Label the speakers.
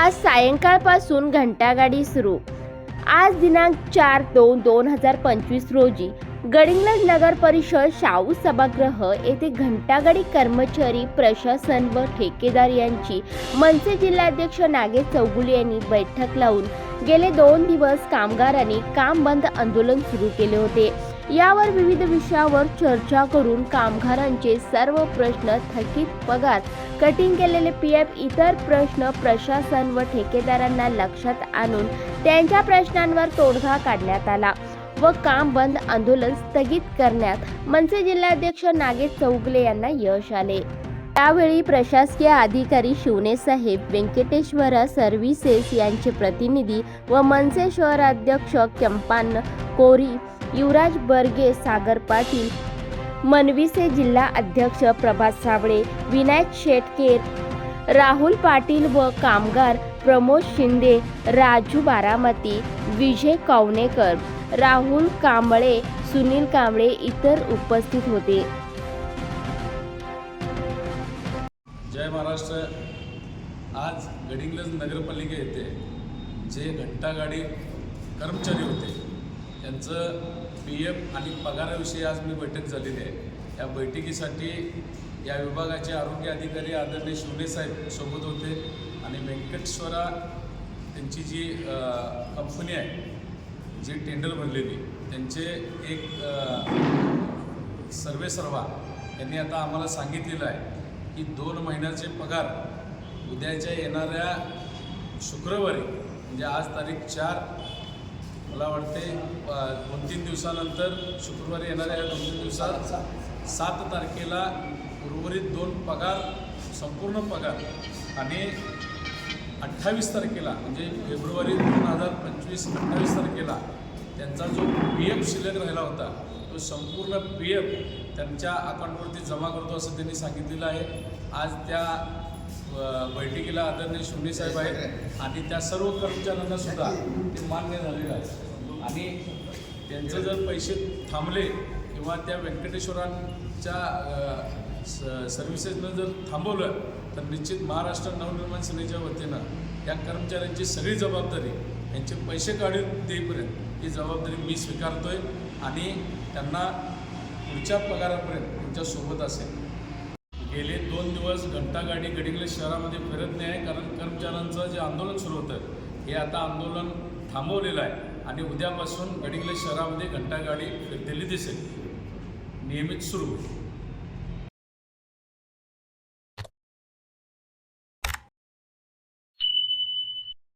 Speaker 1: आज सायंकाळपासून घंटागाडी सुरू. आज दिनांक चार दोन दोन हजार पंचवीस रोजी गडिंग्लज नगर परिषद शाहू सभागृह येथे घंटागाडी कर्मचारी प्रशासन व ठेकेदार यांची मनसे जिल्हाध्यक्ष नागेश चौगुले यांनी बैठक लावून गेले दोन दिवस कामगारांनी काम बंद आंदोलन सुरू केले होते. यावर विविध विषयावर चर्चा करून कामगारांचे सर्व प्रश्न थकीत पगार कटिंग केलेले पी एफ इतर प्रश्न प्रशासन व ठेकेदारांना लक्षात आणून त्यांच्या प्रश्नांवर तोडगा काढण्यात आला व काम बंद आंदोलन स्थगित करण्यात मनसे जिल्हाध्यक्ष नागेश चौगले यांना यश आले. त्यावेळी प्रशासकीय अधिकारी शिवनेसाहेब व्यंकटेश्वरा सर्व्हिसेस यांचे प्रतिनिधी व मनसे शहराध्यक्ष केंपान कोरी युवराज बर्गे सागर पाटील मनविसे जिल्हा अध्यक्ष प्रभात साबळे विनायक शेटकेर राहुल पाटील व कामगार प्रमोद शिंदे राजू बारामती विजय कावणेकर राहुल कांबळे सुनील कांबळे इतर उपस्थित होते.
Speaker 2: जय महाराष्ट्र. आज गडिंग्लज नगरपालिका येथे जे घंटागाडी कर्मचारी होते त्यांचं पी एफ आणि पगाराविषयी आज मी बैठक झालेली आहे. या बैठकीसाठी या विभागाचे आरोग्य अधिकारी आदरणीय शिवणे साहेब सोबत होते आणि व्यंकटेश्वरा त्यांची जी कंपनी आहे जी टेंडर भरलेली त्यांचे एक सर्वे सर्वा यांनी आता आम्हाला सांगितलेलं आहे की दोन महिन्याचे पगार उद्याच्या येणाऱ्या शुक्रवारी म्हणजे आज तारीख चार मला वाटते दोन तीन दिवसानंतर शुक्रवारी येणाऱ्या या दोन तीन दिवसात सात तारखेला उर्वरित दोन पगार संपूर्ण पगार आणि अठ्ठावीस तारखेला म्हणजे फेब्रुवारी दोन हजार पंचवीस अठ्ठावीस तारखेला त्यांचा जो पी एफ शिल्लक राहिला होता तो संपूर्ण पी एफ त्यांच्या अकाउंटवरती जमा करतो असं त्यांनी सांगितलेलं आहे. आज त्या बैठकीला आदरणीय शिवणे साहेब आहेत आणि त्या सर्व कर्मचाऱ्यांना सुद्धा ते मान्य झालेलं आहे. आणि त्यांचं जर पैसे थांबले किंवा त्या व्यंकटेश्वरांच्या स- सर्व्हिसेसनं जर थांबवलं तर निश्चित महाराष्ट्र नवनिर्माण सेनेच्या वतीनं या कर्मचाऱ्यांची सगळी जबाबदारी यांचे पैसे काढून देईपर्यंत ही जबाबदारी मी स्वीकारतो आहे आणि त्यांना पुढच्या पगारापर्यंत त्यांच्यासोबत असेल. गेले दोन दिवस घंटागाडी गडिंग्लज शहरामध्ये फिरत नाही आहे कारण कर्मचाऱ्यांचं जे आंदोलन सुरू होतं हे आता आंदोलन थांबवलेलं आहे. आणि उद्यापासून गडिंग्लज शहरामध्ये घंटागाडी फिरतेली दिसेल. नियमित सुरू. होईल